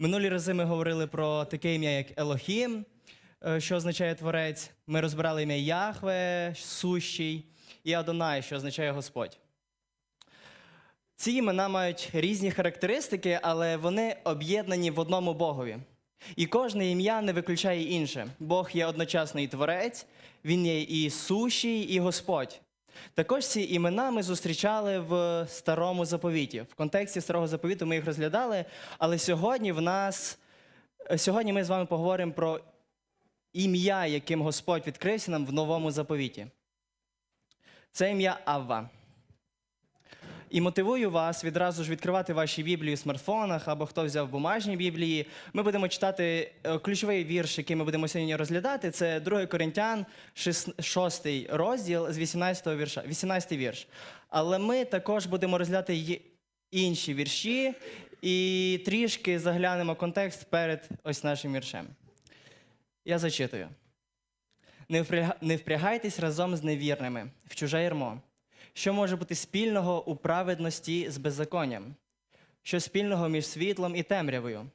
Минулі рази ми говорили про таке ім'я, як Елохім, е, що означає творець. Ми розбирали ім'я Яхве, сущий, і Адонай, що означає Господь. Ці імена мають різні характеристики, але вони об'єднані в одному Богові. І кожне ім'я не виключає інше. Бог є одночасно і творець, він є і сущий, і Господь. Також ці імена ми зустрічали в старому заповіті. В контексті старого заповіту ми їх розглядали, але сьогодні в нас сьогодні ми з вами поговоримо про ім'я, яким Господь відкрився нам в новому заповіті. Це ім'я Авва. І мотивую вас відразу ж відкривати ваші біблії в смартфонах або хто взяв бумажні біблії. Ми будемо читати е, ключовий вірш, який ми будемо сьогодні розглядати. Це 2 Коринтян, 6 розділ з 18 вірша, 18 вірш. Але ми також будемо розглядати інші вірші і трішки заглянемо контекст перед ось нашим віршем. Я зачитую. Не впрягайтесь разом з невірними в чуже ярмо. Що може бути спільного у праведності з беззаконням? Що спільного між світлом і темрявою?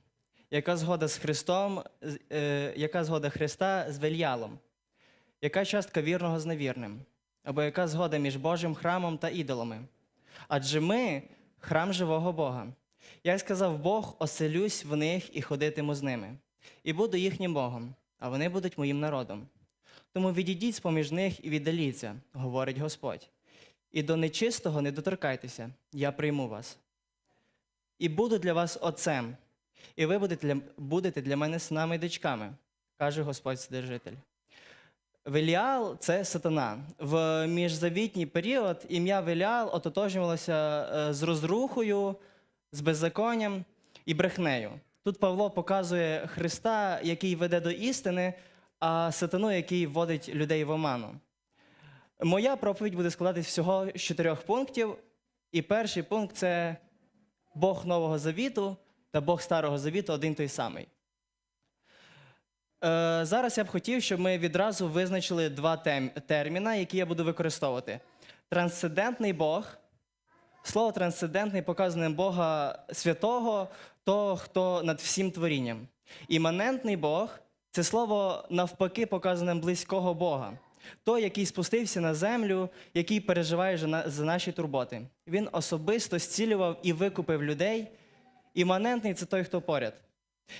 Яка згода з Христом, е, яка згода Христа з Вельялом? Яка частка вірного з невірним? Або яка згода між Божим храмом та ідолами? Адже ми храм живого Бога. Як сказав Бог, оселюсь в них і ходитиму з ними, і буду їхнім Богом, а вони будуть моїм народом. Тому відійдіть з-поміж них і віддаліться, говорить Господь. І до нечистого не доторкайтеся, я прийму вас. І буду для вас отцем, і ви будете для, будете для мене синами і дочками, каже Господь Вседержитель. Веліал це сатана. В міжзавітній період ім'я Веліал ототожнювалося е, з розрухою, з беззаконням і брехнею. Тут Павло показує Христа, який веде до істини, а сатану, який вводить людей в оману. Моя проповідь буде складатись всього з чотирьох пунктів. І перший пункт це Бог Нового Завіту та Бог Старого Завіту один той самий. Е, зараз я б хотів, щоб ми відразу визначили два тем- терміна, які я буду використовувати: трансцендентний Бог. Слово трансцендентний показане Бога святого, того, хто над всім творінням. Іманентний Бог це слово навпаки показане близького Бога. Той, який спустився на землю, який переживає за наші турботи. Він особисто зцілював і викупив людей. Іманентний це той, хто поряд.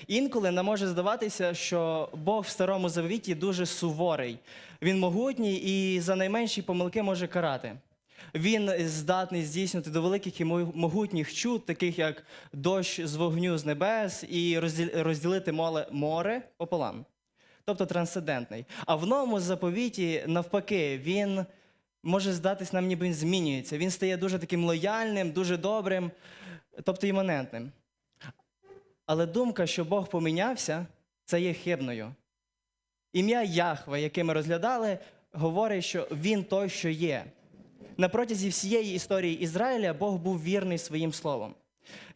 Інколи нам може здаватися, що Бог в старому завіті дуже суворий. Він могутній і за найменші помилки може карати. Він здатний здійснити до великих і могутніх чуд, таких як дощ з вогню з небес, і розділ- розділити море пополам. Тобто трансцендентний. А в новому заповіті, навпаки, він може здатись нам, ніби він змінюється. Він стає дуже таким лояльним, дуже добрим, тобто іманентним. Але думка, що Бог помінявся, це є хибною. Ім'я Яхве, яке ми розглядали, говорить, що він той, що є. На протязі всієї історії Ізраїля Бог був вірний своїм словом.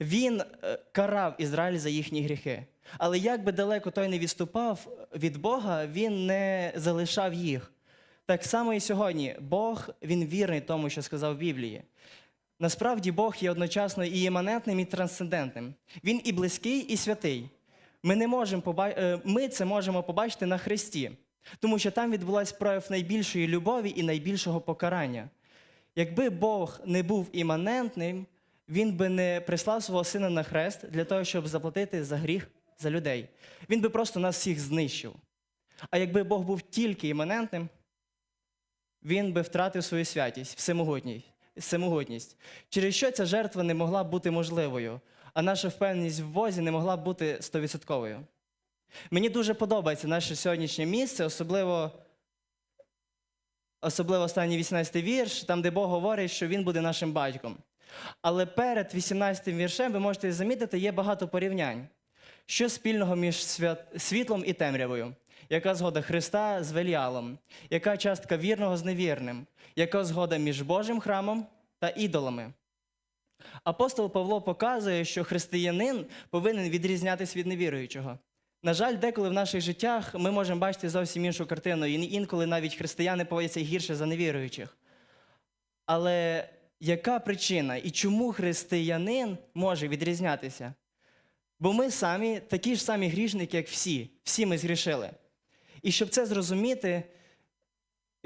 Він е, карав Ізраїль за їхні гріхи. Але як би далеко той не відступав від Бога, він не залишав їх. Так само і сьогодні Бог він вірний тому, що сказав в Біблії. Насправді Бог є одночасно і іманентним, і трансцендентним. Він і близький, і святий. Ми, не можемо поба... е, Ми це можемо побачити на Христі, тому що там відбулась прояв найбільшої любові і найбільшого покарання. Якби Бог не був іманентним, він би не прислав свого сина на хрест для того, щоб заплатити за гріх за людей. Він би просто нас всіх знищив. А якби Бог був тільки іманентним, він би втратив свою святість, всемогутність. Через що ця жертва не могла бути можливою, а наша впевненість в Бозі не могла бути стовідсотковою. Мені дуже подобається наше сьогоднішнє місце, особливо, особливо останній 18 вірш, там, де Бог говорить, що Він буде нашим батьком. Але перед 18 віршем ви можете замітити, є багато порівнянь. Що спільного між світлом і темрявою? Яка згода Христа з Веліалом? Яка частка вірного з невірним? Яка згода між Божим храмом та ідолами? Апостол Павло показує, що християнин повинен відрізнятися від невіруючого. На жаль, деколи в наших життях ми можемо бачити зовсім іншу картину, і інколи навіть християни поводяться гірше за невіруючих. Але яка причина і чому християнин може відрізнятися? Бо ми самі такі ж самі грішники, як всі. Всі ми згрішили. І щоб це зрозуміти,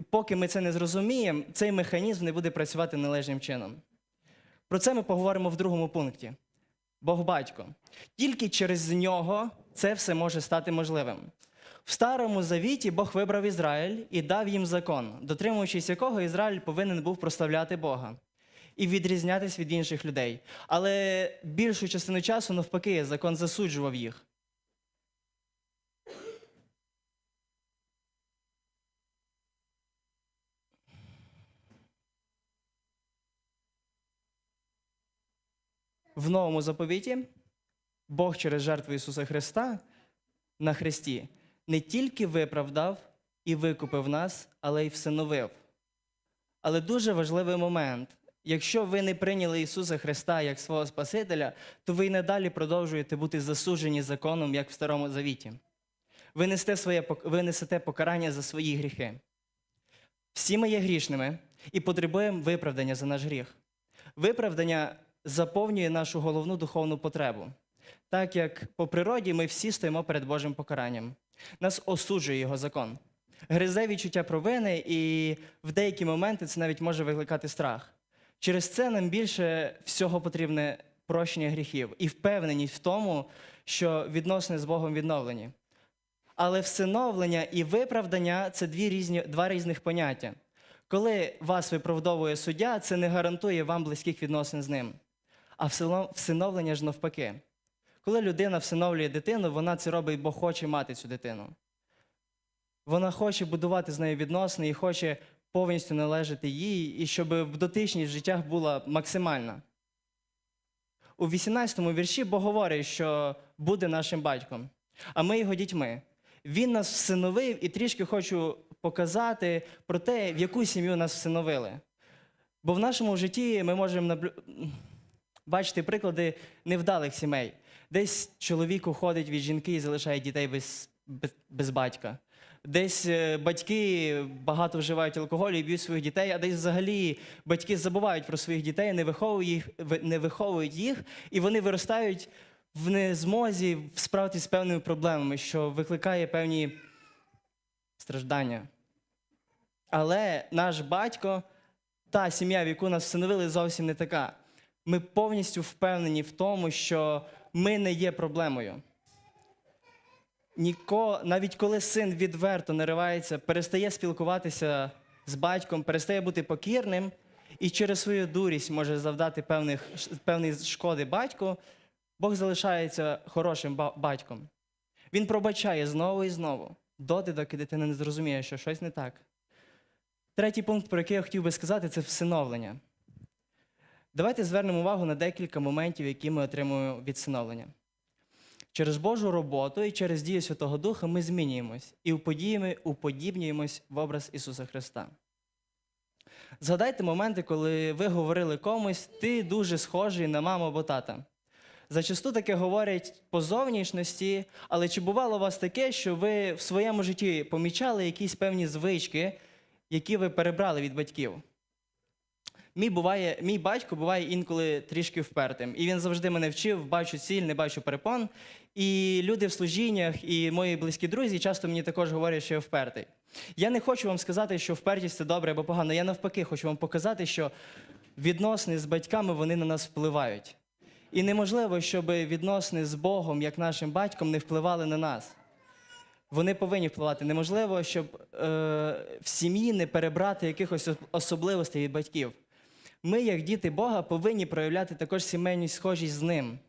поки ми це не зрозуміємо, цей механізм не буде працювати належним чином. Про це ми поговоримо в другому пункті. Бог батько. Тільки через нього це все може стати можливим. В Старому Завіті Бог вибрав Ізраїль і дав їм закон, дотримуючись якого Ізраїль повинен був прославляти Бога і відрізнятись від інших людей. Але більшу частину часу, навпаки, закон засуджував їх. В новому заповіті Бог через жертву Ісуса Христа на Христі не тільки виправдав і викупив нас, але й всиновив. Але дуже важливий момент. Якщо ви не прийняли Ісуса Христа як свого Спасителя, то ви й надалі продовжуєте бути засуджені законом, як в Старому Завіті. Ви несете, своє, ви несете покарання за свої гріхи. Всі ми є грішними і потребуємо виправдання за наш гріх. Виправдання заповнює нашу головну духовну потребу, так як по природі ми всі стоїмо перед Божим покаранням. Нас осуджує його закон. Гризе відчуття провини, і в деякі моменти це навіть може викликати страх. Через це нам більше всього потрібне прощення гріхів і впевненість в тому, що відносини з Богом відновлені. Але всиновлення і виправдання це дві різні, два різних поняття. Коли вас виправдовує суддя, це не гарантує вам близьких відносин з ним. А всиновлення ж навпаки. Коли людина всиновлює дитину, вона це робить, бо хоче мати цю дитину. Вона хоче будувати з нею відносини і хоче повністю належати їй, і щоб дотичність в життях була максимальна. У 18-му вірші Бог говорить, що буде нашим батьком, а ми його дітьми. Він нас всиновив і трішки хочу показати про те, в яку сім'ю нас всиновили. Бо в нашому житті ми можемо наблю... бачити приклади невдалих сімей. Десь чоловік уходить від жінки і залишає дітей без, без батька. Десь е, батьки багато вживають алкоголю і б'ють своїх дітей, а десь взагалі батьки забувають про своїх дітей, не виховують їх, не виховують їх, і вони виростають в незмозі справитися з певними проблемами, що викликає певні страждання. Але наш батько, та сім'я, в яку нас встановили, зовсім не така. Ми повністю впевнені в тому, що ми не є проблемою. Ніко, навіть коли син відверто наривається, перестає спілкуватися з батьком, перестає бути покірним і через свою дурість може завдати певних, певної шкоди батьку, Бог залишається хорошим батьком. Він пробачає знову і знову, доти, доки дитина не зрозуміє, що щось не так. Третій пункт, про який я хотів би сказати, це всиновлення. Давайте звернемо увагу на декілька моментів, які ми отримуємо від всиновлення. Через Божу роботу і через дію Святого Духа ми змінюємось і уподібнюємось в образ Ісуса Христа. Згадайте моменти, коли ви говорили комусь, ти дуже схожий на маму або тата. Зачасту таке говорять по зовнішності, але чи бувало у вас таке, що ви в своєму житті помічали якісь певні звички, які ви перебрали від батьків? Мій, буває, мій батько буває інколи трішки впертим. І він завжди мене вчив, бачу ціль, не бачу перепон. І люди в служіннях і мої близькі друзі часто мені також говорять, що я впертий. Я не хочу вам сказати, що впертість це добре або погано. Я навпаки хочу вам показати, що відносини з батьками вони на нас впливають. І неможливо, щоб відносини з Богом, як нашим батьком, не впливали на нас. Вони повинні впливати. Неможливо, щоб е, в сім'ї не перебрати якихось особливостей від батьків. Ми, як діти Бога, повинні проявляти також сімейну схожість з ним.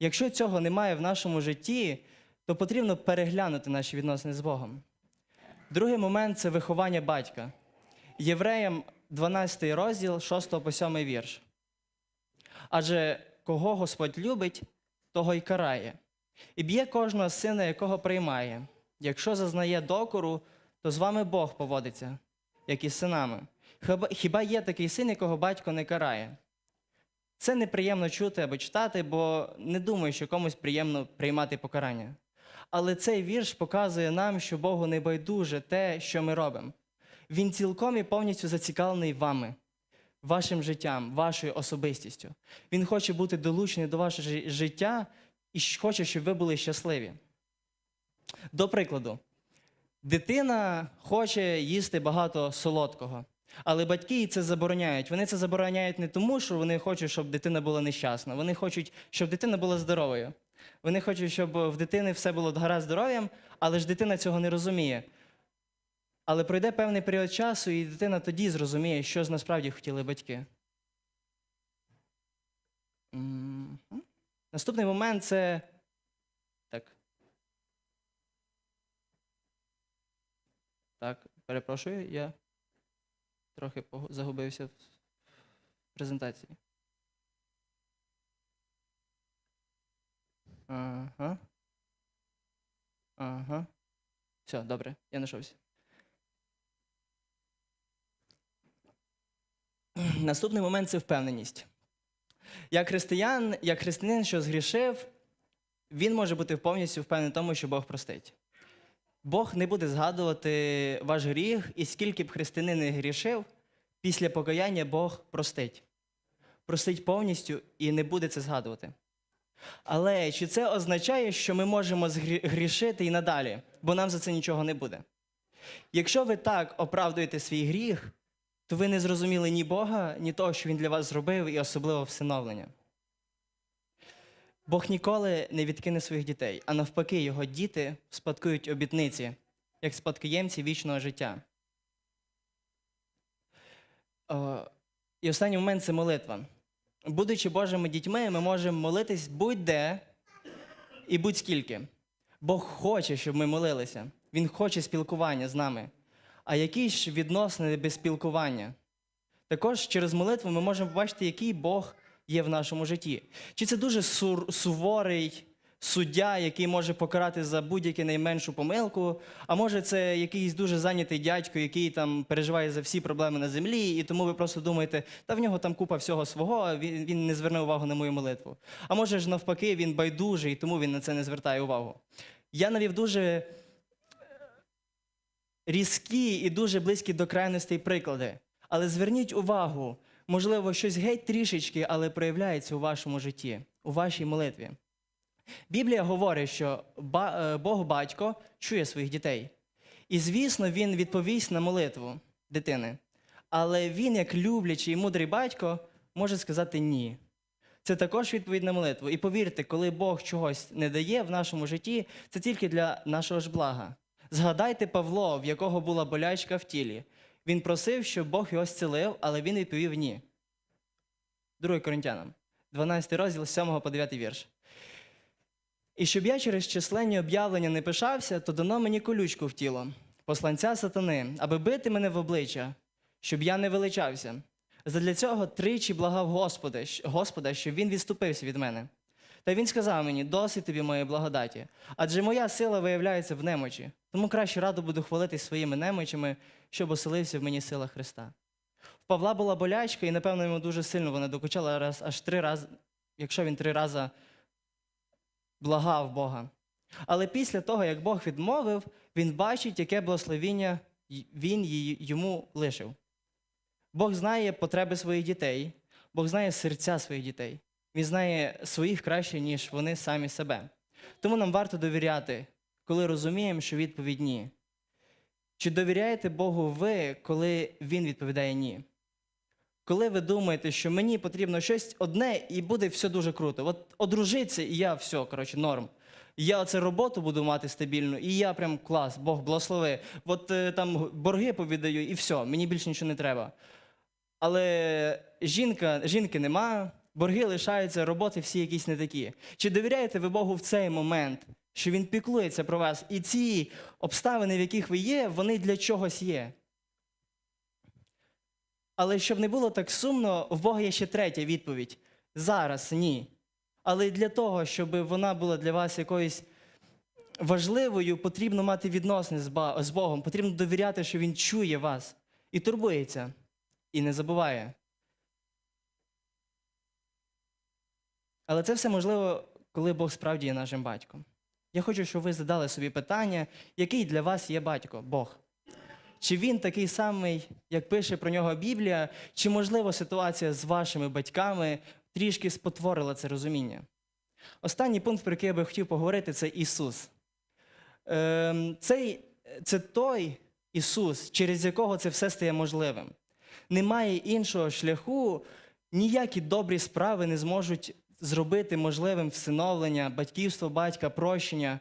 Якщо цього немає в нашому житті, то потрібно переглянути наші відносини з Богом. Другий момент це виховання батька. Євреям 12 розділ, 6 по 7 вірш. Адже кого Господь любить, того й карає, і б'є кожного сина, якого приймає. Якщо зазнає докору, то з вами Бог поводиться, як і з синами. Хіба, є такий син, якого батько не карає? Це неприємно чути або читати, бо не думаю, що комусь приємно приймати покарання. Але цей вірш показує нам, що Богу не байдуже те, що ми робимо. Він цілком і повністю зацікавлений вами, вашим життям, вашою особистістю. Він хоче бути долучений до вашого життя і хоче, щоб ви були щасливі. До прикладу, дитина хоче їсти багато солодкого, але батьки їй це забороняють. Вони це забороняють не тому, що вони хочуть, щоб дитина була нещасна. Вони хочуть, щоб дитина була здоровою. Вони хочуть, щоб в дитини все було гаразд здоров'ям, але ж дитина цього не розуміє. Але пройде певний період часу, і дитина тоді зрозуміє, що ж насправді хотіли батьки. Наступний момент це. Так. Так, перепрошую, я трохи загубився в презентації. Ага. Ага. Все, добре, я знайшовся. Наступний момент це впевненість. Як християн, як християнин, що згрішив, він може бути повністю впевнений в тому, що Бог простить. Бог не буде згадувати ваш гріх, і скільки б християнин не грішив, після покаяння Бог простить. Простить повністю і не буде це згадувати. Але чи це означає, що ми можемо грішити і надалі, бо нам за це нічого не буде? Якщо ви так оправдуєте свій гріх, то ви не зрозуміли ні Бога, ні того, що Він для вас зробив, і особливо всиновлення. Бог ніколи не відкине своїх дітей, а навпаки, його діти спадкують обітниці, як спадкоємці вічного життя. І останній момент це молитва. Будучи Божими дітьми, ми можемо молитись будь-де і будь-скільки. Бог хоче, щоб ми молилися. Він хоче спілкування з нами. А які ж відносини без спілкування? Також через молитву ми можемо побачити, який Бог є в нашому житті. Чи це дуже суворий суддя, який може покарати за будь-яку найменшу помилку, а може це якийсь дуже зайнятий дядько, який там переживає за всі проблеми на землі, і тому ви просто думаєте, та в нього там купа всього свого, він, він не зверне увагу на мою молитву. А може ж навпаки, він байдужий, тому він на це не звертає увагу. Я навів дуже різкі і дуже близькі до крайностей приклади. Але зверніть увагу, можливо, щось геть трішечки, але проявляється у вашому житті, у вашій молитві. Біблія говорить, що е, Бог батько чує своїх дітей. І, звісно, він відповість на молитву дитини. Але він, як люблячий і мудрий батько, може сказати ні. Це також відповідь на молитву. І повірте, коли Бог чогось не дає в нашому житті, це тільки для нашого ж блага. Згадайте Павло, в якого була болячка в тілі. Він просив, щоб Бог його зцілив, але він відповів ні. 2 Коринтянам, 12 розділ з 7 по 9 вірш. І щоб я через численні об'явлення не пишався, то дано мені колючку в тіло, посланця сатани, аби бити мене в обличчя, щоб я не величався. Задля цього тричі благав Господа, Господа, щоб він відступився від мене. Та він сказав мені: досить тобі моєї благодаті, адже моя сила виявляється в немочі, тому краще радо буду хвалитись своїми немочами, щоб оселився в мені сила Христа. В Павла була болячка, і, напевно, йому дуже сильно вона докучала раз, аж три рази, якщо він три рази благав Бога. Але після того, як Бог відмовив, він бачить, яке благословіння він йому лишив. Бог знає потреби своїх дітей, Бог знає серця своїх дітей. Він знає своїх краще, ніж вони самі себе. Тому нам варто довіряти, коли розуміємо, що відповідь ні. Чи довіряєте Богу ви, коли Він відповідає ні? Коли ви думаєте, що мені потрібно щось одне і буде все дуже круто. От одружиться, і я все, коротше, норм. Я оце роботу буду мати стабільну, і я прям клас, Бог благослови. От е, там борги повідаю, і все, мені більше нічого не треба. Але жінка, жінки нема, борги лишаються, роботи всі якісь не такі. Чи довіряєте ви Богу в цей момент, що Він піклується про вас? І ці обставини, в яких ви є, вони для чогось є. Але щоб не було так сумно, в Бога є ще третя відповідь. Зараз ні. Але для того, щоб вона була для вас якоюсь важливою, потрібно мати відносини з Богом, потрібно довіряти, що Він чує вас і турбується, і не забуває. Але це все можливо, коли Бог справді є нашим батьком. Я хочу, щоб ви задали собі питання, який для вас є батько, Бог. Чи він такий самий, як пише про нього Біблія, чи, можливо, ситуація з вашими батьками трішки спотворила це розуміння? Останній пункт, про який я би хотів поговорити, це Ісус. Ем, Цей, це той Ісус, через якого це все стає можливим. Немає іншого шляху, ніякі добрі справи не зможуть зробити можливим всиновлення, батьківство батька, прощення.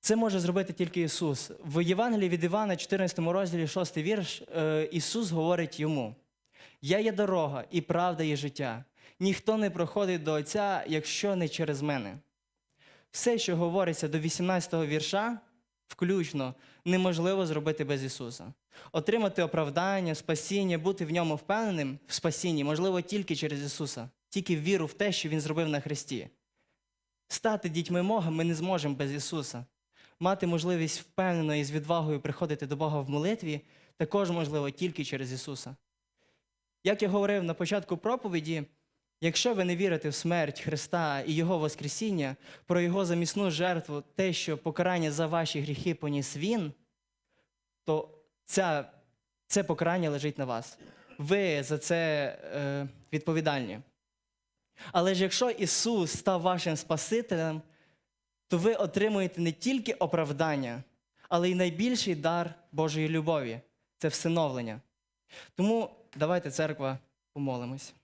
Це може зробити тільки Ісус. В Євангелії від Івана, 14 розділі, 6 вірш, е, Ісус говорить йому: Я є дорога, і правда, і життя. Ніхто не проходить до Отця, якщо не через мене. Все, що говориться до 18 вірша, включно, неможливо зробити без Ісуса. Отримати оправдання, спасіння, бути в ньому впевненим в спасінні можливо тільки через Ісуса, тільки віру в те, що Він зробив на Христі. Стати дітьми Бога ми не зможемо без Ісуса. Мати можливість впевнено і з відвагою приходити до Бога в молитві також можливо тільки через Ісуса. Як я говорив на початку проповіді, якщо ви не вірите в смерть Христа і Його Воскресіння, про Його замісну жертву, те, що покарання за ваші гріхи поніс Він, то ця, це покарання лежить на вас. Ви за це е, відповідальні. Але ж якщо Ісус став вашим Спасителем, то ви отримуєте не тільки оправдання, але й найбільший дар Божої любові це всиновлення. Тому давайте, церква, помолимось.